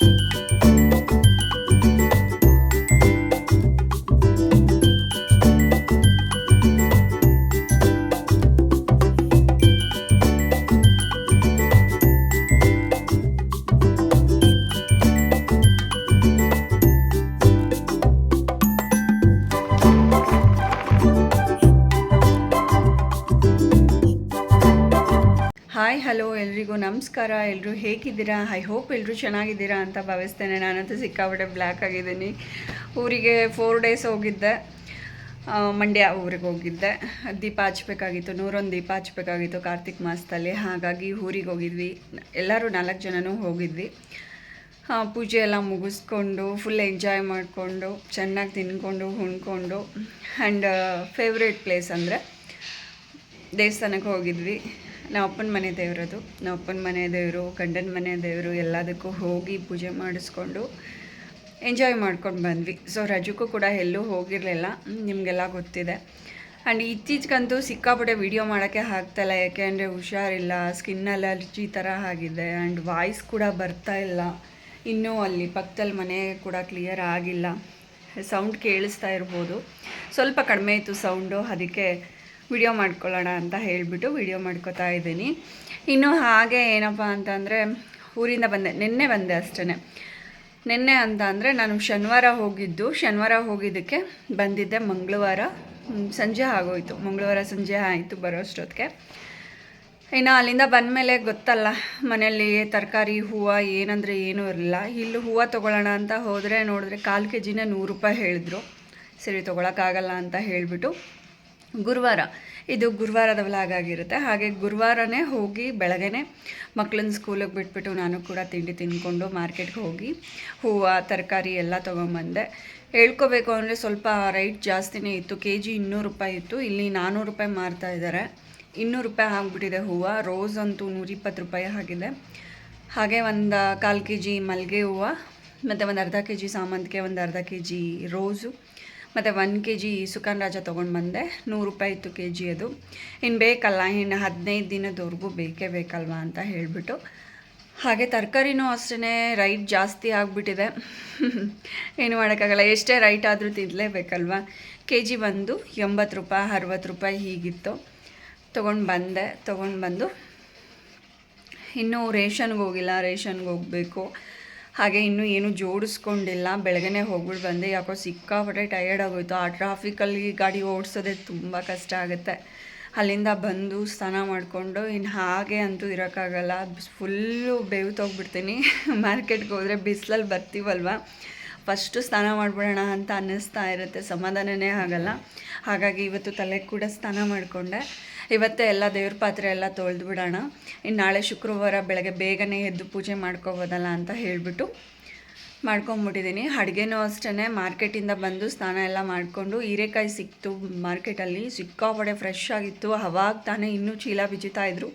you. Hi hello ಎಲ್ರಿಗೂ ನಮಸ್ಕಾರ. ಎಲ್ಲರೂ ಹೇಗಿದ್ದೀರಾ? ಐ ಹೋಪ್ ಎಲ್ಲರೂ ಚೆನ್ನಾಗಿದ್ದೀರಾ ಅಂತ ಭಾವಿಸ್ತೇನೆ. ನಾನಂತೂ ಸಿಕ್ಕಾಪಟ್ಟೆ ಬ್ಲ್ಯಾಕ್ ಆಗಿದ್ದೀನಿ. ಊರಿಗೆ ಫೋರ್ ಡೇಸ್ ಹೋಗಿದ್ದೆ. ಮಂಡ್ಯ ಊರಿಗೆ ಹೋಗಿದ್ದೆ. ದೀಪ ಹಚ್ಬೇಕಾಗಿತ್ತು, ನೂರೊಂದು ದೀಪ ಹಚ್ಬೇಕಾಗಿತ್ತು ಕಾರ್ತಿಕ್ ಮಾಸದಲ್ಲಿ. ಹಾಗಾಗಿ ಊರಿಗೆ ಹೋಗಿದ್ವಿ. ಎಲ್ಲರೂ ನಾಲ್ಕು ಜನನೂ ಹೋಗಿದ್ವಿ. ಪೂಜೆ ಎಲ್ಲ ಮುಗಿಸ್ಕೊಂಡು ಫುಲ್ ಎಂಜಾಯ್ ಮಾಡಿಕೊಂಡು, ಚೆನ್ನಾಗಿ ತಿನ್ಕೊಂಡು, ಉಣ್ಕೊಂಡು ಆ್ಯಂಡ್ ಫೇವ್ರೇಟ್ ಪ್ಲೇಸ್ ಅಂದರೆ ದೇವಸ್ಥಾನಕ್ಕೆ ಹೋಗಿದ್ವಿ. ನಮ್ಮ ಅಪ್ಪನ ಮನೆ ದೇವರದು. ನಮ್ಮ ಅಪ್ಪನ ಮನೆ ದೇವರು, ಗಂಡನ ಮನೆ ದೇವರು ಎಲ್ಲದಕ್ಕೂ ಹೋಗಿ ಪೂಜೆ ಮಾಡಿಸ್ಕೊಂಡು ಎಂಜಾಯ್ ಮಾಡ್ಕೊಂಡು ಬಂದ್ವಿ. ಸೊ ರಜಕ್ಕೂ ಕೂಡ ಎಲ್ಲೂ ಹೋಗಿರಲಿಲ್ಲ. ನಿಮಗೆಲ್ಲ ಗೊತ್ತಿದೆ. ಆ್ಯಂಡ್ ಇತ್ತೀಚೆಗಂತೂ ಸಿಕ್ಕಾಪಟ್ಟೆ ವಿಡಿಯೋ ಮಾಡೋಕ್ಕೆ ಆಗ್ತಾಯಿಲ್ಲ ಯಾಕೆಂದರೆ ಹುಷಾರಿಲ್ಲ ಸ್ಕಿನ್ ಅಲರ್ಜಿ ಥರ ಆಗಿದೆ ಆ್ಯಂಡ್ ವಾಯ್ಸ್ ಕೂಡ ಬರ್ತಾ ಇಲ್ಲ. ಇನ್ನೂ ಅಲ್ಲಿ ಪಕ್ಕದಲ್ಲಿ ಮನೆ ಕೂಡ ಕ್ಲಿಯರ್ ಆಗಿಲ್ಲ. ಸೌಂಡ್ ಕೇಳಿಸ್ತಾ ಇರ್ಬೋದು. ಸ್ವಲ್ಪ ಕಡಿಮೆ ಇತ್ತು ಸೌಂಡು ಅದಕ್ಕೆ ವಿಡಿಯೋ ಮಾಡ್ಕೊಳ್ಳೋಣ ಅಂತ ಹೇಳಿಬಿಟ್ಟು ವಿಡಿಯೋ ಮಾಡ್ಕೋತಾ ಇದ್ದೀನಿ. ಇನ್ನು ಹಾಗೆ ಏನಪ್ಪ ಅಂತಂದರೆ ಊರಿಂದ ಬಂದೆ, ನಿನ್ನೆ ಬಂದೆ ಅಷ್ಟೇ ನಿನ್ನೆ ಅಂತ ಅಂದರೆ ನಾನು ಶನಿವಾರ ಹೋಗಿದ್ದು, ಶನಿವಾರ ಹೋಗಿದ್ದಕ್ಕೆ ಬಂದಿದ್ದೆ ಮಂಗಳವಾರ. ಸಂಜೆ ಆಗೋಯ್ತು, ಮಂಗಳವಾರ ಸಂಜೆ ಆಯಿತು ಬರೋ ಅಷ್ಟೊತ್ತಿಗೆ. ಇನ್ನು ಅಲ್ಲಿಂದ ಬಂದಮೇಲೆ ಗೊತ್ತಲ್ಲ, ಮನೆಯಲ್ಲಿ ತರಕಾರಿ, ಹೂವು ಏನಂದರೆ ಏನೂ ಇರಲಿಲ್ಲ. ಇಲ್ಲಿ ಹೂವು ತೊಗೊಳ್ಳೋಣ ಅಂತ ಹೋದರೆ ನೋಡಿದ್ರೆ ಕಾಲು ಕೆ ಜಿನೇ ನೂರು ರೂಪಾಯಿ ಹೇಳಿದ್ರು. ಸರಿ, ತೊಗೊಳಕ್ಕಾಗಲ್ಲ ಅಂತ ಹೇಳಿಬಿಟ್ಟು ಗುರುವಾರ. ಇದು ಗುರುವಾರದ ವ್ಲಾಗ್ ಆಗಿರುತ್ತೆ. ಹಾಗೆ ಗುರುವಾರನೇ ಹೋಗಿ ಬೆಳಗ್ಗೆನೆ ಮಕ್ಕಳನ್ನ ಸ್ಕೂಲಿಗೆ ಬಿಟ್ಬಿಟ್ಟು ನಾನು ಕೂಡ ತಿಂಡಿ ತಿಂದ್ಕೊಂಡು ಮಾರ್ಕೆಟ್ಗೆ ಹೋಗಿ ಹೂವು, ತರಕಾರಿ ಎಲ್ಲ ತೊಗೊಂಬಂದೆ. ಹೇಳ್ಕೋಬೇಕು ಅಂದರೆ ಸ್ವಲ್ಪ ರೈಟ್ ಜಾಸ್ತಿನೇ ಇತ್ತು. ಕೆ ಜಿ ಇನ್ನೂರು ರೂಪಾಯಿ ಇತ್ತು. ಇಲ್ಲಿ ನಾನ್ನೂರು ರೂಪಾಯಿ ಮಾರ್ತಾ ಇದ್ದಾರೆ. ಇನ್ನೂರು ರೂಪಾಯಿ ಆಗಿಬಿಟ್ಟಿದೆ ಹೂವು. ರೋಸ್ ಅಂತೂ ನೂರಿಪ್ಪತ್ತು ರೂಪಾಯಿ ಆಗಿದೆ. ಹಾಗೆ ಒಂದು ಕಾಲು ಕೆ ಜಿ ಮಲ್ಲಿಗೆ ಹೂವು, ಮತ್ತು ಒಂದು ಅರ್ಧ ಕೆ ಜಿ ಸಾಮಂತಿಗೆ, ಒಂದು ಅರ್ಧ ಕೆ ಜಿ ರೋಸು. ಮತ್ತು ಒನ್ ಕೆ ಜಿ ಸುಖಾನ್ ರಾಜ ತೊಗೊಂಡು ಬಂದೆ. ನೂರು ರೂಪಾಯಿ ಇತ್ತು ಕೆ ಜಿ ಅದು. ಇನ್ನು ಬೇಕಲ್ಲ ಇನ್ನು ಹದಿನೈದು ದಿನದವರೆಗೂ ಬೇಕೇ ಬೇಕಲ್ವಾ ಅಂತ ಹೇಳಿಬಿಟ್ಟು. ಹಾಗೆ ತರಕಾರಿನೂ ಅಷ್ಟೇ ರೈಟ್ ಜಾಸ್ತಿ ಆಗಿಬಿಟ್ಟಿದೆ. ಏನು ಮಾಡೋಕ್ಕಾಗಲ್ಲ, ಎಷ್ಟೇ ರೈಟ್ ಆದರೂ ತಿನ್ನಲೇಬೇಕಲ್ವಾ ಕೆ ಜಿ ಬಂದು ಎಂಬತ್ತು ರೂಪಾಯಿ, ಅರವತ್ತು ರೂಪಾಯಿ ಹೀಗಿತ್ತು. ತೊಗೊಂಡು ಬಂದೆ, ತೊಗೊಂಡು ಬಂದು ಇನ್ನೂ ರೇಷನ್ಗೆ ಹೋಗಿಲ್ಲ, ರೇಷನ್ಗೆ ಹೋಗಬೇಕು. ಹಾಗೆ ಇನ್ನೂ ಏನು ಜೋಡಿಸ್ಕೊಂಡಿಲ್ಲ. ಬೆಳಗ್ಗೆ ಹೋಗ್ಬಿಟ್ಟು ಬಂದೆ. ಯಾಕೋ ಸಿಕ್ಕಾಪಟ್ಟೆ ಟಯರ್ಡ್ ಆಗೋಯ್ತು. ಆ ಟ್ರಾಫಿಕಲ್ಲಿ ಗಾಡಿ ಓಡಿಸೋದೇ ತುಂಬ ಕಷ್ಟ ಆಗುತ್ತೆ. ಅಲ್ಲಿಂದ ಬಂದು ಸ್ನಾನ ಮಾಡಿಕೊಂಡು ಇನ್ನು ಹಾಗೆ ಅಂತೂ ಇರೋಕ್ಕಾಗಲ್ಲ. ಫುಲ್ಲು ಬೇವ್ತೋಗ್ಬಿಡ್ತೀನಿ ಮಾರ್ಕೆಟ್ಗೆ ಹೋದರೆ ಬಿಸಿಲಲ್ಲಿ ಬರ್ತೀವಲ್ವ? ಫಸ್ಟು ಸ್ನಾನ ಮಾಡಿಬಿಡೋಣ ಅಂತ ಅನ್ನಿಸ್ತಾ ಇರುತ್ತೆ. ಸಮಾಧಾನನೇ ಆಗಲ್ಲ. ಹಾಗಾಗಿ ಇವತ್ತು ತಲೆ ಕೂಡ ಸ್ನಾನ ಮಾಡಿಕೊಂಡೆ. ಇವತ್ತೇ ಎಲ್ಲ ದೇವ್ರ ಪಾತ್ರೆ ಎಲ್ಲ ತೊಳೆದು ಬಿಡೋಣ ಇನ್ನು ನಾಳೆ ಶುಕ್ರವಾರ ಬೆಳಗ್ಗೆ ಬೇಗನೆ ಎದ್ದು ಪೂಜೆ ಮಾಡ್ಕೋಬೋದಲ್ಲ ಅಂತ ಹೇಳಿಬಿಟ್ಟು ಮಾಡ್ಕೊಂಬಿಟ್ಟಿದ್ದೀನಿ. ಅಡುಗೆನೂ ಅಷ್ಟೇ ಮಾರ್ಕೆಟಿಂದ ಬಂದು ಸ್ನಾನ ಎಲ್ಲ ಮಾಡಿಕೊಂಡು ಹೀರೆಕಾಯಿ ಸಿಕ್ತು ಮಾರ್ಕೆಟಲ್ಲಿ. ಸಿಕ್ಕಾಪಡೆ ಫ್ರೆಶ್ ಆಗಿತ್ತು, ಅವಾಗ ತಾನೇ ಇನ್ನೂ ಚೀಲ ಬಿಜಿತಾ ಇದ್ರು.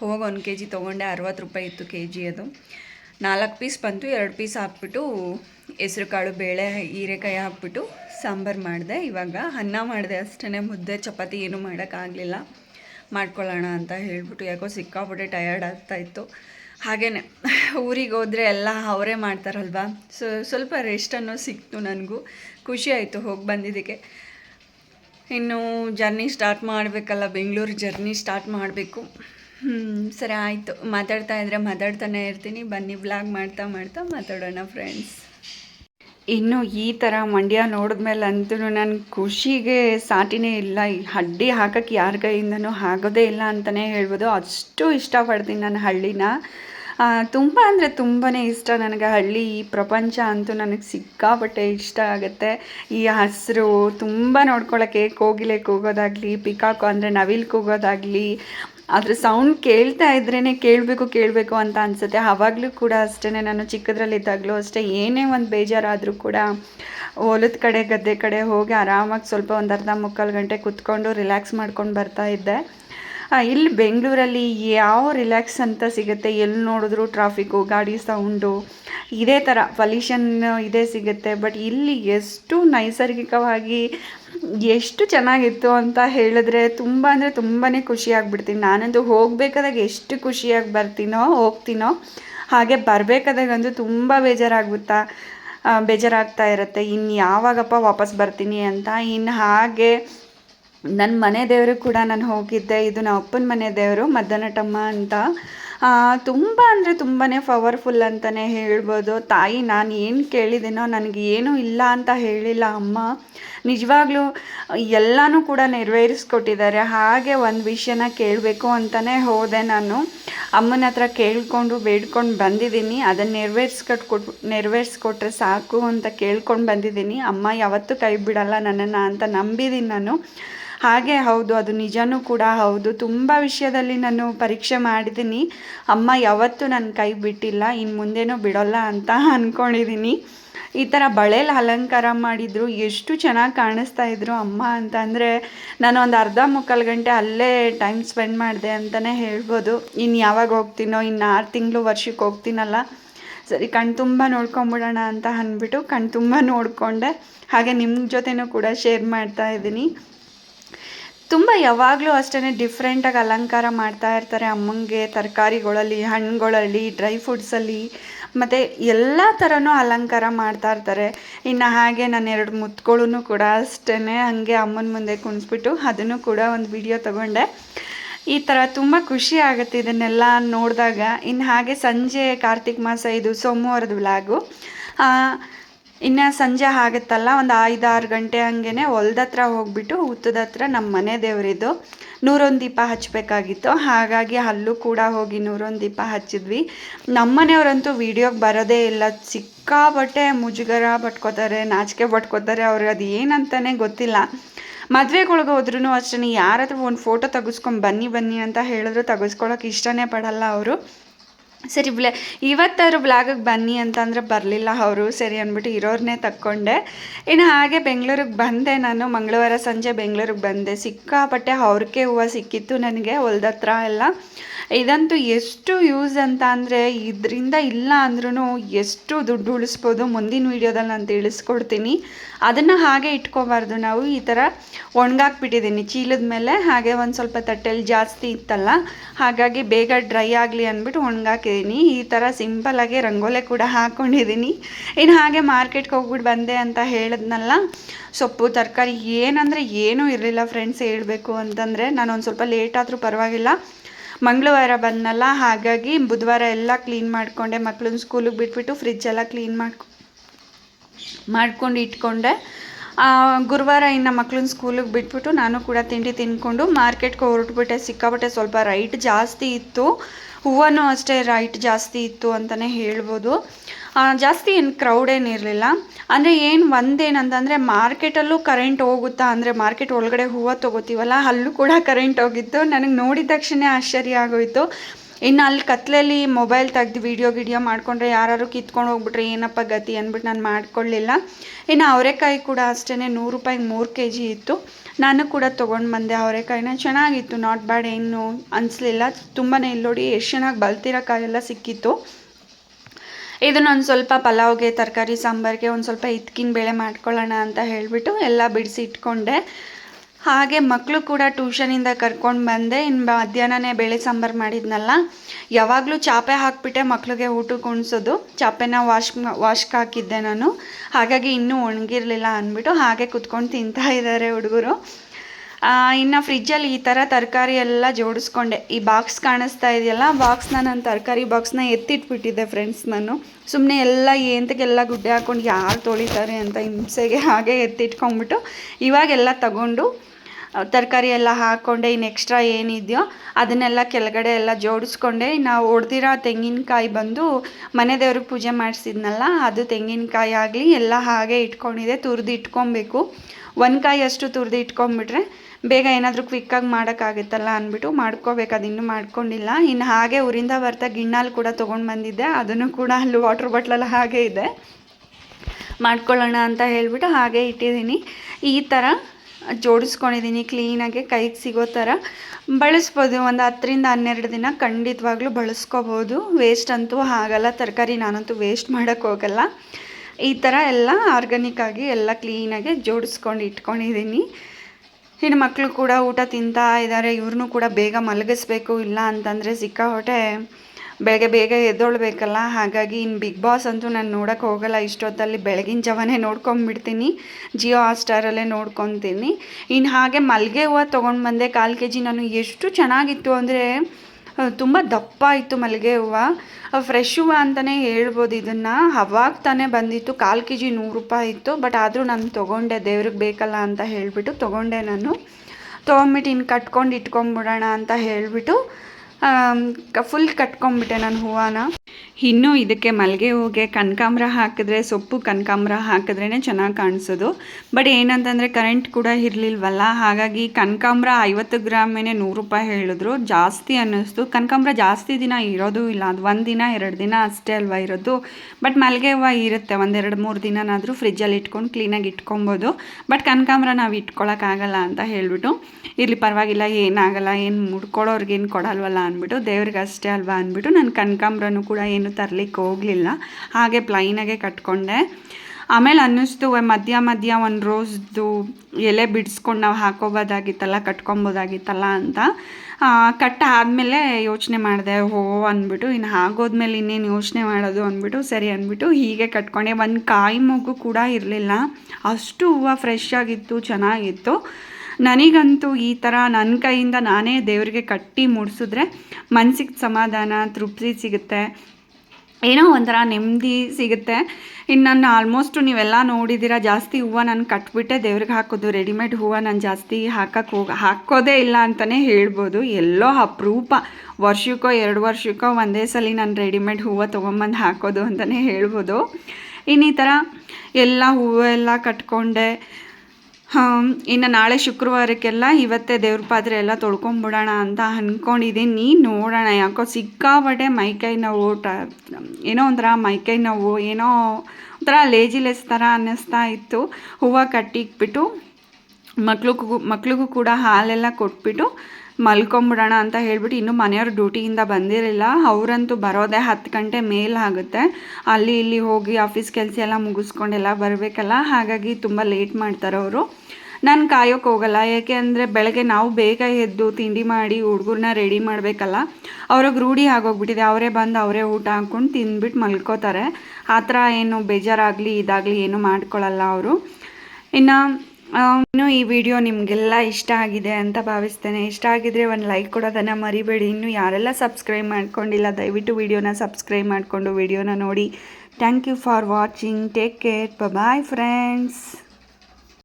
ಹೋಗಿ ಒಂದು ಕೆ ಜಿ ತೊಗೊಂಡೆ, ಅರವತ್ತು ರೂಪಾಯಿ ಇತ್ತು ಕೆ ಜಿ ಅದು. ನಾಲ್ಕು ಪೀಸ್ ಬಂತು, ಎರಡು ಪೀಸ್ ಹಾಕ್ಬಿಟ್ಟು ಹೆಸ್ರು ಕಾಳು, ಬೇಳೆ, ಹೀರೆಕಾಯಿ ಹಾಕ್ಬಿಟ್ಟು ಸಾಂಬಾರು ಮಾಡಿದೆ. ಇವಾಗ ಅನ್ನ ಮಾಡಿದೆ ಅಷ್ಟೇ ಮುದ್ದೆ, ಚಪಾತಿ ಏನೂ ಮಾಡೋಕ್ಕಾಗಲಿಲ್ಲ. ಮಾಡ್ಕೊಳ್ಳೋಣ ಅಂತ ಹೇಳಿಬಿಟ್ಟು ಯಾಕೋ ಸಿಕ್ಕಾಪಟ್ಟೆ ಟಯರ್ಡ್ ಆಗ್ತಾಯಿತ್ತು ಹಾಗೇ ಊರಿಗೆ ಹೋದರೆ ಎಲ್ಲ ಅವರೇ ಮಾಡ್ತಾರಲ್ವಾ? ಸೊ, ಸ್ವಲ್ಪ ರೆಸ್ಟ್ ಅನ್ನೋ ಸಿಕ್ತು ನನಗೂ. ಖುಷಿ ಆಯಿತು ಹೋಗಿ ಬಂದಿದ್ದಕ್ಕೆ. ಇನ್ನು ಜರ್ನಿ ಸ್ಟಾರ್ಟ್ ಮಾಡಬೇಕಲ್ಲ, ಬೆಂಗಳೂರು ಜರ್ನಿ ಸ್ಟಾರ್ಟ್ ಮಾಡಬೇಕು. ಸರಿ ಆಯಿತು. ಮಾತಾಡ್ತಾ ಇದ್ದರೆ ಮಾತಾಡ್ತಾನೆ ಇರ್ತೀನಿ. ಬನ್ನಿ ಬ್ಲಾಗ್ ಮಾಡ್ತಾ ಮಾಡ್ತಾ ಮಾತಾಡೋಣ ಫ್ರೆಂಡ್ಸ್ ಇನ್ನು ಈ ಥರ ಮಂಡ್ಯ ನೋಡಿದ್ಮೇಲೆ ಅಂತೂ ನನ್ನ ಖುಷಿಗೆ ಸಾಟಿನೇ ಇಲ್ಲ. ಈ ಹಡ್ಡಿ ಹಾಕಕ್ಕೆ ಯಾರ ಕೈಯಿಂದನೂ ಆಗೋದೇ ಇಲ್ಲ ಅಂತಲೇ ಹೇಳ್ಬೋದು. ಅಷ್ಟು ಇಷ್ಟಪಡ್ತೀನಿ ನಾನು ಹಳ್ಳಿನ. ತುಂಬ ಅಂದರೆ ತುಂಬಾ ಇಷ್ಟ ನನಗೆ ಹಳ್ಳಿ ಈ ಪ್ರಪಂಚ ಅಂತೂ ನನಗೆ ಸಿಕ್ಕಾಪಟ್ಟೆ ಇಷ್ಟ ಆಗುತ್ತೆ. ಈ ಹಸಿರು ತುಂಬ ನೋಡ್ಕೊಳ್ಳೋಕ್ಕೆ ಕೋಗಿಲೆ ಕೂಗೋದಾಗಲಿ, ಪಿಕಾಕು ಅಂದರೆ ನವಿಲು ಕೂಗೋದಾಗಲಿ, ಅದ್ರ ಸೌಂಡ್ ಕೇಳ್ತಾ ಇದ್ರೇ ಕೇಳಬೇಕು ಕೇಳಬೇಕು ಅಂತ ಅನಿಸುತ್ತೆ. ಆವಾಗಲೂ ಕೂಡ ಅಷ್ಟೇ ನಾನು ಚಿಕ್ಕದ್ರಲ್ಲಿದ್ದಾಗಲೂ ಅಷ್ಟೇ, ಏನೇ ಒಂದು ಬೇಜಾರಾದರೂ ಕೂಡ ಹೊಲದ ಕಡೆ, ಗದ್ದೆ ಕಡೆ ಹೋಗಿ ಆರಾಮಾಗಿ ಸ್ವಲ್ಪ ಒಂದು ಅರ್ಧ ಮುಕ್ಕಾಲು ಗಂಟೆ ಕುತ್ಕೊಂಡು ರಿಲ್ಯಾಕ್ಸ್ ಮಾಡ್ಕೊಂಡು ಬರ್ತಾ ಇದ್ದೆ. ಇಲ್ಲಿ ಬೆಂಗಳೂರಲ್ಲಿ ಯಾವ ರಿಲ್ಯಾಕ್ಸ್ ಅಂತ ಸಿಗುತ್ತೆ? ಎಲ್ಲಿ ನೋಡಿದ್ರು ಟ್ರಾಫಿಕ್ಕು ಗಾಡಿ ಸೌಂಡು ಇದೇ ಥರ ಪೊಲ್ಯೂಷನ್ ಇದೇ ಸಿಗುತ್ತೆ. ಬಟ್ ಇಲ್ಲಿ ಎಷ್ಟು ನೈಸರ್ಗಿಕವಾಗಿ, ಎಷ್ಟು ಚೆನ್ನಾಗಿತ್ತು ಅಂತ ಹೇಳಿದ್ರೆ ತುಂಬ ಅಂದರೆ ತುಂಬಾ ಖುಷಿಯಾಗ್ಬಿಡ್ತೀನಿ ನಾನಂತೂ ಹೋಗಬೇಕಾದಾಗ ಎಷ್ಟು ಖುಷಿಯಾಗಿ ಬರ್ತೀನೋ, ಹೋಗ್ತೀನೋ, ಹಾಗೆ ಬರಬೇಕಾದಾಗಂತೂ ತುಂಬ ಬೇಜಾರಾಗುತ್ತಾ ಬೇಜಾರಾಗ್ತಾ ಇರುತ್ತೆ. ಇನ್ನು ಯಾವಾಗಪ್ಪ ವಾಪಸ್ ಬರ್ತೀನಿ ಅಂತ? ಇನ್ನು ಹಾಗೆ ನನ್ನ ಮನೆ ದೇವರು ಕೂಡ ನಾನು ಹೋಗಿದ್ದೆ. ಇದು ನಮ್ಮ ಅಪ್ಪನ ಮನೆ ದೇವರು, ಮದ್ದನಟಮ್ಮ ಅಂತ. ತುಂಬ ಅಂದರೆ ತುಂಬಾ ಪವರ್ಫುಲ್ ಅಂತಲೇ ಹೇಳ್ಬೋದು. ತಾಯಿ ನಾನು ಏನು ಕೇಳಿದ್ದೀನೋ ನನಗೆ ಏನೂ ಇಲ್ಲ ಅಂತ ಹೇಳಿಲ್ಲ ಅಮ್ಮ. ನಿಜವಾಗ್ಲೂ ಎಲ್ಲನೂ ಕೂಡ ನೆರವೇರಿಸ್ಕೊಟ್ಟಿದ್ದಾರೆ. ಹಾಗೆ ಒಂದು ವಿಷಯನ ಕೇಳಬೇಕು ಅಂತಲೇ ಹೋದೆ ನಾನು. ಅಮ್ಮನ ಹತ್ರ ಕೇಳಿಕೊಂಡು ಬೇಡ್ಕೊಂಡು ಬಂದಿದ್ದೀನಿ. ಅದನ್ನು ನೆರವೇರಿಸ್ಕೊಟ್ ಕೊಟ್, ನೆರವೇರಿಸ್ಕೊಟ್ರೆ ಸಾಕು ಅಂತ ಕೇಳ್ಕೊಂಡು ಬಂದಿದ್ದೀನಿ. ಅಮ್ಮ ಯಾವತ್ತೂ ಕೈ ಬಿಡಲ್ಲ ನನ್ನನ್ನು ಅಂತ ನಂಬಿದ್ದೀನಿ ನಾನು. ಹಾಗೆ ಹೌದು, ಅದು ನಿಜನೂ ಕೂಡ ಹೌದು. ತುಂಬ ವಿಷಯದಲ್ಲಿ ನಾನು ಪರೀಕ್ಷೆ ಮಾಡಿದ್ದೀನಿ. ಅಮ್ಮ ಯಾವತ್ತೂ ನನ್ನ ಕೈ ಬಿಟ್ಟಿಲ್ಲ ಇನ್ನು ಮುಂದೇನೂ ಬಿಡೋಲ್ಲ ಅಂತ ಅಂದ್ಕೊಂಡಿದ್ದೀನಿ ಈ ಥರ ಬಳೆಲಿ ಅಲಂಕಾರ ಮಾಡಿದ್ರು, ಎಷ್ಟು ಚೆನ್ನಾಗಿ ಕಾಣಿಸ್ತಾ ಇದ್ರು ಅಮ್ಮ ಅಂತ. ಅಂದರೆ ನಾನು ಒಂದು ಅರ್ಧ ಮುಕ್ಕಾಲು ಗಂಟೆ ಅಲ್ಲೇ ಟೈಮ್ ಸ್ಪೆಂಡ್ ಮಾಡಿದೆ ಅಂತಲೇ ಹೇಳ್ಬೋದು. ಇನ್ನು ಯಾವಾಗ ಹೋಗ್ತೀನೋ ಇನ್ನು ಆರು ತಿಂಗಳು ವರ್ಷಕ್ಕೆ ಹೋಗ್ತೀನಲ್ಲ, ಸರಿ ಕಣ್ ತುಂಬ ನೋಡ್ಕೊಂಬಿಡೋಣ ಅಂತ ಅಂದ್ಬಿಟ್ಟು ಕಣ್ ತುಂಬ ನೋಡಿಕೊಂಡೆ. ಹಾಗೆ ನಿಮ್ಮ ಜೊತೆನೂ ಕೂಡ ಶೇರ್ ಮಾಡ್ತಾ ಇದ್ದೀನಿ. ತುಂಬ ಯಾವಾಗಲೂ ಅಷ್ಟೇ ಡಿಫ್ರೆಂಟಾಗಿ ಅಲಂಕಾರ ಮಾಡ್ತಾ ಇರ್ತಾರೆ ಅಮ್ಮಂಗೆ, ತರಕಾರಿಗಳಲ್ಲಿ, ಹಣ್ಣುಗಳಲ್ಲಿ ಡ್ರೈ ಫ್ರೂಟ್ಸಲ್ಲಿ ಮತ್ತು ಎಲ್ಲ ಥರನೂ ಅಲಂಕಾರ ಮಾಡ್ತಾ ಇರ್ತಾರೆ. ಇನ್ನು ಹಾಗೆ ನಾನು ಎರಡು ಮುತ್ತುಗಳೂ ಕೂಡ ಅಷ್ಟೇ ಹಾಗೆ ಅಮ್ಮನ ಮುಂದೆ ಕುಣಿಸ್ಬಿಟ್ಟು ಅದನ್ನು ಕೂಡ ಒಂದು ವಿಡಿಯೋ ತಗೊಂಡೆ. ಈ ಥರ ತುಂಬ ಖುಷಿ ಆಗುತ್ತೆ ಇದನ್ನೆಲ್ಲ ನೋಡಿದಾಗ. ಇನ್ನು ಹಾಗೆ ಸಂಜೆ ಕಾರ್ತಿಕ್ ಮಾಸ ಇದು ಸೋಮವಾರದ ವ್ಲಾಗು ಇನ್ನು ಸಂಜೆ ಆಗುತ್ತಲ್ಲ, ಒಂದು ಐದಾರು ಗಂಟೆ ಹಂಗೆ ಹೊಲ್ದ ಹತ್ರ ಹೋಗ್ಬಿಟ್ಟು ಹುತ್ತದ ಹತ್ರ ನಮ್ಮ ಮನೆ ದೇವರಿದ್ದು ನೂರೊಂದು ದೀಪ ಹಚ್ಚಬೇಕಾಗಿತ್ತು ಹಾಗಾಗಿ ಅಲ್ಲೂ ಕೂಡ ಹೋಗಿ ನೂರೊಂದು ದೀಪ ಹಚ್ಚಿದ್ವಿ. ನಮ್ಮ ಮನೆಯವರಂತೂ ವೀಡಿಯೋಗೆ ಬರೋದೇ ಇಲ್ಲ. ಸಿಕ್ಕಾಪಟ್ಟೆ ಮುಜುಗರ ಪಟ್ಕೋತಾರೆ, ನಾಚಿಕೆ ಪಟ್ಕೋತಾರೆ, ಅವ್ರಿಗೆ ಅದು ಏನಂತಾನೆ ಗೊತ್ತಿಲ್ಲ. ಮದುವೆಗಳ್ಗೆ ಹೋದ್ರೂ ಅಷ್ಟೇ ಯಾರ ಹತ್ರ ಒಂದು ಫೋಟೋ ತೆಗೆಸ್ಕೊಂಡು ಬನ್ನಿ ಬನ್ನಿ ಅಂತ ಹೇಳಿದ್ರು ತೆಗೆಸ್ಕೊಳಕ್ಕೆ ಇಷ್ಟನೇ ಪಡಲ್ಲ ಅವರು. ಸರಿ, ಬ್ಲೆ ಇವತ್ತಾದ್ರು ಬ್ಲಾಗಿಗೆ ಬನ್ನಿ ಅಂತಂದರೆ ಬರಲಿಲ್ಲ ಅವರು. ಸರಿ ಅಂದ್ಬಿಟ್ಟು ಇರೋರನ್ನೇ ತಕ್ಕೊಂಡೆ. ಇನ್ನು ಹಾಗೆ ಬೆಂಗಳೂರಿಗೆ ಬಂದೆ ನಾನು. ಮಂಗಳವಾರ ಸಂಜೆ ಬೆಂಗಳೂರಿಗೆ ಬಂದೆ. ಸಿಕ್ಕಾಪಟ್ಟೆ ಅವ್ರಿಗೆ ಹೂವು ಸಿಕ್ಕಿತ್ತು ನನಗೆ ಹೊಲ್ದ ಹತ್ರ ಎಲ್ಲ. ಇದಂತೂ ಎಷ್ಟು ಯೂಸ್ ಅಂತ ಅಂದರೆ ಇದರಿಂದ ಇಲ್ಲ ಅಂದ್ರೂ ಎಷ್ಟು ದುಡ್ಡು ಉಳಿಸ್ಬೋದು ಮುಂದಿನ ವೀಡಿಯೋದಲ್ಲಿ ನಾನು ತಿಳಿಸ್ಕೊಡ್ತೀನಿ. ಅದನ್ನು ಹಾಗೆ ಇಟ್ಕೋಬಾರ್ದು ನಾವು, ಈ ಥರ ಒಣಗಾಕ್ಬಿಟ್ಟಿದ್ದೀನಿ. ಚೀಲದ ಮೇಲೆ ಹಾಗೆ ಒಂದು ಸ್ವಲ್ಪ ತಟ್ಟೆಲಿ ಜಾಸ್ತಿ ಇತ್ತಲ್ಲ, ಹಾಗಾಗಿ ಬೇಗ ಡ್ರೈ ಆಗಲಿ ಅಂದ್ಬಿಟ್ಟು ಒಣಗಾಕಿದ್ದೀನಿ. ಈ ಥರ ಸಿಂಪಲಾಗಿ ರಂಗೋಲೆ ಕೂಡ ಹಾಕ್ಕೊಂಡಿದ್ದೀನಿ ಇನ್ನು ಹಾಗೆ ಮಾರ್ಕೆಟ್ಗೆ ಹೋಗ್ಬಿಟ್ಟು ಬಂದೆ ಅಂತ ಹೇಳಿದ್ನಲ್ಲ, ಸೊಪ್ಪು, ತರಕಾರಿ ಏನಂದರೆ ಏನೂ ಇರಲಿಲ್ಲ ಫ್ರೆಂಡ್ಸ್ ಹೇಳಬೇಕು ಅಂತಂದರೆ ನಾನು ಒಂದು ಸ್ವಲ್ಪ ಲೇಟ್ ಆದರೂ ಪರವಾಗಿಲ್ಲ. ಮಂಗಳವಾರ ಬಂದನಲ್ಲ, ಹಾಗಾಗಿ ಬುಧವಾರ ಎಲ್ಲ ಕ್ಲೀನ್ ಮಾಡಿಕೊಂಡೆ, ಮಕ್ಳನ್ನ ಸ್ಕೂಲಿಗೆ ಬಿಟ್ಬಿಟ್ಟು ಫ್ರಿಜ್ ಎಲ್ಲ ಕ್ಲೀನ್ ಮಾಡ್ಕೊ, ಮಾಡ್ಕೊಂಡು ಇಟ್ಕೊಂಡೆ. ಗುರುವಾರ ಇನ್ನು ಮಕ್ಳನ್ನ ಸ್ಕೂಲಿಗೆ ಬಿಟ್ಬಿಟ್ಟು ನಾನು ಕೂಡ ತಿಂಡಿ ತಿಂದ್ಕೊಂಡು ಮಾರ್ಕೆಟ್ಗೆ ಹೊರಟ್ಬಿಟ್ಟೆ. ಸಿಕ್ಕಾಪಟ್ಟೆ ಸ್ವಲ್ಪ ರೈಟ್ ಜಾಸ್ತಿ ಇತ್ತು. ಹೂವನೂ ಅಷ್ಟೇ ರೈಟ್ ಜಾಸ್ತಿ ಇತ್ತು ಅಂತಲೇ ಹೇಳ್ಬೋದು. ಜಾಸ್ತಿ ಏನು ಕ್ರೌಡ್ ಏನಿರಲಿಲ್ಲ ಅಂದರೆ ಏನು ಒಂದೇನಂತಂದರೆ ಮಾರ್ಕೆಟಲ್ಲೂ ಕರೆಂಟ್ ಹೋಗುತ್ತಾ ಅಂದರೆ ಮಾರ್ಕೆಟ್ ಒಳಗಡೆ ಹೂವು ತೊಗೋತೀವಲ್ಲ, ಅಲ್ಲೂ ಕೂಡ ಕರೆಂಟ್ ಹೋಗಿತ್ತು. ನನಗೆ ನೋಡಿದ ತಕ್ಷಣ ಆಶ್ಚರ್ಯ ಆಗೋಯಿತು. ಇನ್ನು ಅಲ್ಲಿ ಕತ್ಲಲ್ಲಿ ಮೊಬೈಲ್ ತೆಗ್ದು ವಿಡಿಯೋ ಗಿಡಿಯೋ ಮಾಡಿಕೊಂಡ್ರೆ ಯಾರು ಕಿತ್ಕೊಂಡು ಹೋಗ್ಬಿಟ್ರೆ ಏನಪ್ಪ ಗತಿ ಅಂದ್ಬಿಟ್ಟು ನಾನು ಮಾಡ್ಕೊಳ್ಳಿಲ್ಲ ಇನ್ನು ಅವರೆಕಾಯಿ ಕೂಡ ಅಷ್ಟೇ ನೂರು ರೂಪಾಯಿಗೆ ಮೂರು ಕೆ ಜಿ ಇತ್ತು. ನಾನು ಕೂಡ ತೊಗೊಂಡು ಬಂದೆ ಅವರೆಕಾಯಿನ. ಚೆನ್ನಾಗಿತ್ತು ನಾಟ್ ಬ್ಯಾಡ್ ಏನು ಅನಿಸ್ಲಿಲ್ಲ. ತುಂಬಾ ಇಲ್ಲಿ ನೋಡಿ ಎಷ್ಟು ಚೆನ್ನಾಗಿ ಬಲ್ತಿರೋ ಕಾಯೆಲ್ಲ ಸಿಕ್ಕಿತ್ತು. ಇದನ್ನೊಂದು ಸ್ವಲ್ಪ ಪಲಾವ್ಗೆ, ತರಕಾರಿ, ಸಾಂಬಾರಿಗೆ ಒಂದು ಸ್ವಲ್ಪ ಇದ್ಕಿನ ಬೇಳೆ ಮಾಡ್ಕೊಳ್ಳೋಣ ಅಂತ ಹೇಳಿಬಿಟ್ಟು ಎಲ್ಲ ಬಿಡಿಸಿ ಇಟ್ಕೊಂಡೆ. ಹಾಗೆ ಮಕ್ಕಳು ಕೂಡ ಟ್ಯೂಷನಿಂದ ಕರ್ಕೊಂಡು ಬಂದೆ. ಇನ್ನು ಮಧ್ಯಾಹ್ನನೇ ಬೇಳೆ ಸಾಂಬಾರು ಮಾಡಿದ್ನಲ್ಲ, ಯಾವಾಗಲೂ ಚಾಪೆ ಹಾಕ್ಬಿಟ್ಟೆ ಮಕ್ಕಳಿಗೆ ಊಟಕ್ಕೆ ಉಣಿಸೋದು. ಚಾಪೆನ ವಾಶ್ ವಾಶ್ಗೆ ಹಾಕಿದ್ದೆ ನಾನು. ಹಾಗಾಗಿ ಇನ್ನೂ ಒಣಗಿರಲಿಲ್ಲ ಅಂದ್ಬಿಟ್ಟು ಹಾಗೆ ಕುತ್ಕೊಂಡು ತಿಂತಾ ಇದ್ದಾರೆ ಹುಡುಗರು. ಇನ್ನು ಫ್ರಿಜ್ಜಲ್ಲಿ ಈ ಥರ ತರಕಾರಿ ಎಲ್ಲ ಜೋಡಿಸ್ಕೊಂಡೆ. ಈ ಬಾಕ್ಸ್ ಕಾಣಿಸ್ತಾ ಇದೆಯಲ್ಲ ಬಾಕ್ಸ್ನ ನಾನು ತರಕಾರಿ ಬಾಕ್ಸ್ನ ಎತ್ತಿಟ್ಬಿಟ್ಟಿದ್ದೆ ಫ್ರೆಂಡ್ಸ್ ನಾನು. ಸುಮ್ಮನೆ ಎಲ್ಲ ಏಂತಕ್ಕೆಲ್ಲ ಗುಡ್ಡೆ ಹಾಕ್ಕೊಂಡು ಯಾರು ತೊಳಿತಾರೆ ಅಂತ ಹಿಂಸೆಗೆ ಹಾಗೆ ಎತ್ತಿಟ್ಕೊಂಡ್ಬಿಟ್ಟು ಇವಾಗೆಲ್ಲ ತಗೊಂಡು ತರಕಾರಿ ಎಲ್ಲ ಹಾಕ್ಕೊಂಡೆ ಇನ್ನು ಎಕ್ಸ್ಟ್ರಾ ಏನಿದೆಯೋ ಅದನ್ನೆಲ್ಲ ಕೆಳಗಡೆ ಎಲ್ಲ ಜೋಡಿಸ್ಕೊಂಡೆ. ನಾವು ಹೊಡೆದಿರೋ ತೆಂಗಿನಕಾಯಿ ಬಂದು ಮನೆ ದೇವ್ರಿಗೆ ಪೂಜೆ ಮಾಡಿಸಿದ್ನಲ್ಲ, ಅದು ತೆಂಗಿನಕಾಯಿ ಆಗಲಿ ಎಲ್ಲ ಹಾಗೆ ಇಟ್ಕೊಂಡಿದೆ ತುರಿದು ಇಟ್ಕೊಬೇಕು. ಒಂದು ಕಾಯಿ ಅಷ್ಟು ತುರಿದು ಇಟ್ಕೊಂಡ್ಬಿಟ್ರೆ ಬೇಗ ಏನಾದರೂ ಕ್ವಿಕ್ಕಾಗಿ ಮಾಡೋಕ್ಕಾಗುತ್ತಲ್ಲ ಅಂದ್ಬಿಟ್ಟು ಮಾಡ್ಕೋಬೇಕು, ಅದು ಇನ್ನೂ ಮಾಡ್ಕೊಂಡಿಲ್ಲ. ಇನ್ನು ಹಾಗೆ ಊರಿಂದ ಬರ್ತಾ ಗಿಣ್ಣಲ್ಲಿ ಕೂಡ ತೊಗೊಂಡು ಬಂದಿದ್ದೆ. ಅದನ್ನು ಕೂಡ ಅಲ್ಲಿ ವಾಟ್ರ್ ಬಾಟ್ಲಲ್ಲಿ ಹಾಗೆ ಇದೆ. ಮಾಡ್ಕೊಳ್ಳೋಣ ಅಂತ ಹೇಳಿಬಿಟ್ಟು ಹಾಗೆ ಇಟ್ಟಿದ್ದೀನಿ. ಈ ಥರ ಜೋಡಿಸ್ಕೊಂಡಿದ್ದೀನಿ ಕ್ಲೀನಾಗಿ ಕೈಗೆ ಸಿಗೋ ಥರ ಬಳಸ್ಬೋದು, ಒಂದು ಹತ್ತರಿಂದ ಹನ್ನೆರಡು ದಿನ ಖಂಡಿತವಾಗ್ಲೂ ಬಳಸ್ಕೋಬೋದು. ವೇಸ್ಟ್ ಅಂತೂ ಆಗಲ್ಲ ತರಕಾರಿ ನಾನಂತೂ ವೇಸ್ಟ್ ಮಾಡೋಕ್ಕೆ ಹೋಗಲ್ಲ. ಈ ಥರ ಎಲ್ಲ ಆರ್ಗ್ಯಾನಿಕ್ಕಾಗಿ ಎಲ್ಲ ಕ್ಲೀನಾಗಿ ಜೋಡಿಸ್ಕೊಂಡು ಇಟ್ಕೊಂಡಿದ್ದೀನಿ. ಮಕ್ಕಳು ಕೂಡ ಊಟ ತಿಂತಾ ಇದ್ದಾರೆ ಇವ್ರನ್ನೂ ಕೂಡ ಬೇಗ ಮಲಗಿಸ್ಬೇಕು, ಇಲ್ಲ ಅಂತಂದರೆ ಸಿಕ್ಕಾಪಟ್ಟೆ ಬೆಳಗ್ಗೆ ಬೇಗ ಎದ್ದೊಳ್ಬೇಕಲ್ಲ. ಹಾಗಾಗಿ ಇನ್ನು ಬಿಗ್ ಬಾಸ್ ಅಂತೂ ನಾನು ನೋಡೋಕೆ ಹೋಗಲ್ಲ, ಇಷ್ಟೊತ್ತಲ್ಲಿ ಬೆಳಗಿನ ಜಾವನೇ ನೋಡ್ಕೊಂಬಿಡ್ತೀನಿ. ಜಿಯೋ ಹಾಸ್ಟಾರಲ್ಲೇ ನೋಡ್ಕೊತೀನಿ. ಇನ್ನು ಹಾಗೆ ಮಲ್ಲಿಗೆ ಹೂವು ತೊಗೊಂಡು ಬಂದೆ ಕಾಲು ಕೆ ಜಿ ನಾನು ಎಷ್ಟು ಚೆನ್ನಾಗಿತ್ತು ಅಂದರೆ ತುಂಬ ದಪ್ಪ ಇತ್ತು ಮಲ್ಲಿಗೆ ಹೂವು. ಫ್ರೆಶ್ ಹೂವು ಅಂತಲೇ ಹೇಳ್ಬೋದು ಇದನ್ನು. ಅವಾಗ ತಾನೇ ಬಂದಿತ್ತು. ಕಾಲು ಕೆ ಜಿ ನೂರು ರೂಪಾಯಿ ಇತ್ತು. ಬಟ್ ಆದರೂ ನಾನು ತೊಗೊಂಡೆ. ದೇವ್ರಿಗೆ ಬೇಕಲ್ಲ ಅಂತ ಹೇಳಿಬಿಟ್ಟು ತೊಗೊಂಡೆ ನಾನು. ತೊಗೊಂಬಿಟ್ಟು ಇನ್ನು ಕಟ್ಕೊಂಡು ಇಟ್ಕೊಂಬಿಡೋಣ ಅಂತ ಹೇಳಿಬಿಟ್ಟು ಫುಲ್ ಕಟ್ಕೊಂಬಿಟ್ಟೆ ನಾನು ಹೂವನ. ಇನ್ನು ಇದಕ್ಕೆ ಮಲ್ಲಿಗೆ ಹೂಗೆ ಕನಕಾಂಬ್ರ ಹಾಕಿದ್ರೆ ಸೊಪ್ಪು ಕನಕಾಂಬ್ರ ಹಾಕಿದ್ರೇ ಚೆನ್ನಾಗಿ ಕಾಣಿಸೋದು. ಬಟ್ ಏನಂತಂದರೆ ಕರೆಂಟ್ ಕೂಡ ಇರಲಿಲ್ವಲ್ಲ, ಹಾಗಾಗಿ ಕನಕಾಂಬ್ರ ಐವತ್ತು ಗ್ರಾಮೇನೆ ನೂರು ರೂಪಾಯಿ ಹೇಳಿದ್ರು. ಜಾಸ್ತಿ ಅನ್ನಿಸ್ತು. ಕನಕಾಂಬ್ರ ಜಾಸ್ತಿ ದಿನ ಇರೋದು ಇಲ್ಲ. ಅದು ಒಂದು ದಿನ, ಎರಡು ದಿನ ಅಷ್ಟೇ ಅಲ್ವಾ ಇರೋದು. ಬಟ್ ಮಲ್ಲಿಗೆ ಹೂವು ಇರುತ್ತೆ. ಒಂದೆರಡು ಮೂರು ದಿನನಾದರೂ ಫ್ರಿಜ್ಜಲ್ಲಿ ಇಟ್ಕೊಂಡು ಕ್ಲೀನಾಗಿ ಇಟ್ಕೊಬೋದು. ಬಟ್ ಕನಕಾಂಬ್ರ ನಾವು ಇಟ್ಕೊಳಕ್ಕಾಗಲ್ಲ ಅಂತ ಹೇಳಿಬಿಟ್ಟು, ಇರಲಿ ಪರವಾಗಿಲ್ಲ ಏನಾಗಲ್ಲ ಏನು ಮುಡ್ಕೊಳ್ಳೋರ್ಗೇನು ಕೊಡಲ್ವಲ್ಲ ಅಂದ್ಬಿಟ್ಟು ದೇವ್ರಿಗೆ ಅಷ್ಟೇ ಅಲ್ವಾ ಅಂದ್ಬಿಟ್ಟು ನಾನು ಕನಕಾಂಬ್ರನೂ ಕೂಡ ಏನು ತರಲಿಕ್ಕೆ ಹೋಗಲಿಲ್ಲ. ಹಾಗೆ ಪ್ಲೈನಾಗೆ ಕಟ್ಕೊಂಡೆ. ಆಮೇಲೆ ಅನ್ನಿಸ್ತು ಮಧ್ಯ ಮಧ್ಯ ಒಂದು ರೋಸ್ದು ಎಲೆ ಬಿಡಿಸ್ಕೊಂಡು ನಾವು ಹಾಕೋಬೋದಾಗಿತ್ತಲ್ಲ ಕಟ್ಕೊಬೋದಾಗಿತ್ತಲ್ಲ ಅಂತ. ಕಟ್ ಆದಮೇಲೆ ಯೋಚನೆ ಮಾಡಿದೆ, ಹೋ ಅಂದ್ಬಿಟ್ಟು ಇನ್ನು ಆಗೋದ್ಮೇಲೆ ಇನ್ನೇನು ಯೋಚನೆ ಮಾಡೋದು ಅಂದ್ಬಿಟ್ಟು ಸರಿ ಅಂದ್ಬಿಟ್ಟು ಹೀಗೆ ಕಟ್ಕೊಂಡೆ. ಒಂದು ಕಾಯಿ ಮಗು ಕೂಡ ಇರಲಿಲ್ಲ. ಅಷ್ಟು ಹೂವು ಫ್ರೆಶ್ ಆಗಿತ್ತು, ಚೆನ್ನಾಗಿತ್ತು. ನನಗಂತೂ ಈ ಥರ ನನ್ನ ಕೈಯಿಂದ ನಾನೇ ದೇವರಿಗೆ ಕಟ್ಟಿ ಮುಡಿಸಿದ್ರೆ ಮನಸ್ಸಿಗೆ ಸಮಾಧಾನ, ತೃಪ್ತಿ ಸಿಗುತ್ತೆ. ಏನೋ ಒಂಥರ ನೆಮ್ಮದಿ ಸಿಗುತ್ತೆ. ಇನ್ನು ನಾನು ಆಲ್ಮೋಸ್ಟು ನೀವೆಲ್ಲ ನೋಡಿದ್ದೀರ, ಜಾಸ್ತಿ ಹೂವು ನಾನು ಕಟ್ಬಿಟ್ಟೆ, ದೇವ್ರಿಗೆ ಹಾಕೋದು ರೆಡಿಮೇಡ್ ಹೂವು ನಾನು ಜಾಸ್ತಿ ಹಾಕಕ್ಕೆ ಹೋಗ, ಹಾಕೋದೇ ಇಲ್ಲ ಅಂತಲೇ ಹೇಳ್ಬೋದು. ಎಲ್ಲೋ ಅಪರೂಪ. ವರ್ಷಕ್ಕೋ, ಎರಡು ವರ್ಷಕ್ಕೋ, ಒಂದೇ ಸಲ ನಾನು ರೆಡಿಮೇಡ್ ಹೂವು ತೊಗೊಂಬಂದು ಹಾಕೋದು ಅಂತಲೇ ಹೇಳ್ಬೋದು. ಇನ್ನು ಥರ ಎಲ್ಲ ಹೂವು ಎಲ್ಲ ಕಟ್ಕೊಂಡೆ. ಇನ್ನು ನಾಳೆ ಶುಕ್ರವಾರಕ್ಕೆಲ್ಲ ಇವತ್ತೇ ದೇವ್ರ ಪಾತ್ರೆ ಎಲ್ಲ ತೊಳ್ಕೊಂಬಿಡೋಣ ಅಂತ ಅಂದ್ಕೊಂಡಿದ್ದೀನಿ ನೋಡೋಣ, ಯಾಕೋ ಸಿಕ್ಕಾಪಟ್ಟೆ ಮೈಕೈ ನೋವು, ಟ, ಏನೋ ಒಂಥರ ಮೈಕೈ ನೋವು, ಏನೋ ಒಂಥರ ಲೇಜಿಲೆಸ್ ಥರ ಅನ್ನಿಸ್ತಾ ಇತ್ತು. ಹೂವು ಕಟ್ಟಿಕ್ಬಿಟ್ಟು ಮಕ್ಳಿಗೂ ಮಕ್ಳಿಗೂ ಕೂಡ ಹಾಲೆಲ್ಲ ಕೊಟ್ಬಿಟ್ಟು ಮಲ್ಕೊಂಬಿಡೋಣ ಅಂತ ಹೇಳ್ಬಿಟ್ಟು ಇನ್ನೂ ಮನೆಯವ್ರ ಡ್ಯೂಟಿಯಿಂದ ಬಂದಿರಲಿಲ್ಲ. ಅವರಂತೂ ಬರೋದೇ ಹತ್ತು ಗಂಟೆ ಮೇಲಾಗುತ್ತೆ ಅಲ್ಲಿ ಇಲ್ಲಿ ಹೋಗಿ ಆಫೀಸ್ ಕೆಲಸ ಎಲ್ಲ ಮುಗಿಸ್ಕೊಂಡೆಲ್ಲ ಬರಬೇಕಲ್ಲ. ಹಾಗಾಗಿ ತುಂಬ ಲೇಟ್ ಮಾಡ್ತಾರೆ ಅವರು. ನಾನು ಕಾಯೋಕೆ ಹೋಗಲ್ಲ. ಯಾಕೆ ಅಂದರೆ ಬೆಳಗ್ಗೆ ನಾವು ಬೇಗ ಎದ್ದು ತಿಂಡಿ ಮಾಡಿ ಹುಡುಗರನ್ನ ರೆಡಿ ಮಾಡಬೇಕಲ್ಲ. ಅವ್ರಿಗೆ ರೂಢಿ ಆಗೋಗ್ಬಿಟ್ಟಿದೆ. ಅವರೇ ಬಂದು ಅವರೇ ಊಟ ಹಾಕ್ಕೊಂಡು ತಿಂದ್ಬಿಟ್ಟು ಮಲ್ಕೋತಾರೆ. ಆ ಥರ ಏನು ಬೇಜಾರಾಗಲಿ ಇದಾಗಲಿ ಏನು ಮಾಡ್ಕೊಳ್ಳಲ್ಲ ಅವರು. ಇನ್ನು ಇನ್ನು ಈ ವಿಡಿಯೋ ನಿಮಗೆಲ್ಲ ಇಷ್ಟ ಆಗಿದೆ ಅಂತ ಭಾವಿಸ್ತೇನೆ. ಇಷ್ಟ ಆಗಿದ್ರೆ ಒಂದು ಲೈಕ್ ಕೊಡೋದನ್ನು ಮರಿಬೇಡಿ. ಇನ್ನು ಯಾರೆಲ್ಲ ಸಬ್ಸ್ಕ್ರೈಬ್ ಮಾಡ್ಕೊಂಡಿಲ್ಲ, ದಯವಿಟ್ಟು ವಿಡಿಯೋನ ಸಬ್ಸ್ಕ್ರೈಬ್ ಮಾಡಿಕೊಂಡು ವಿಡಿಯೋನ ನೋಡಿ. Thank you for watching. Take care. Bye, friends.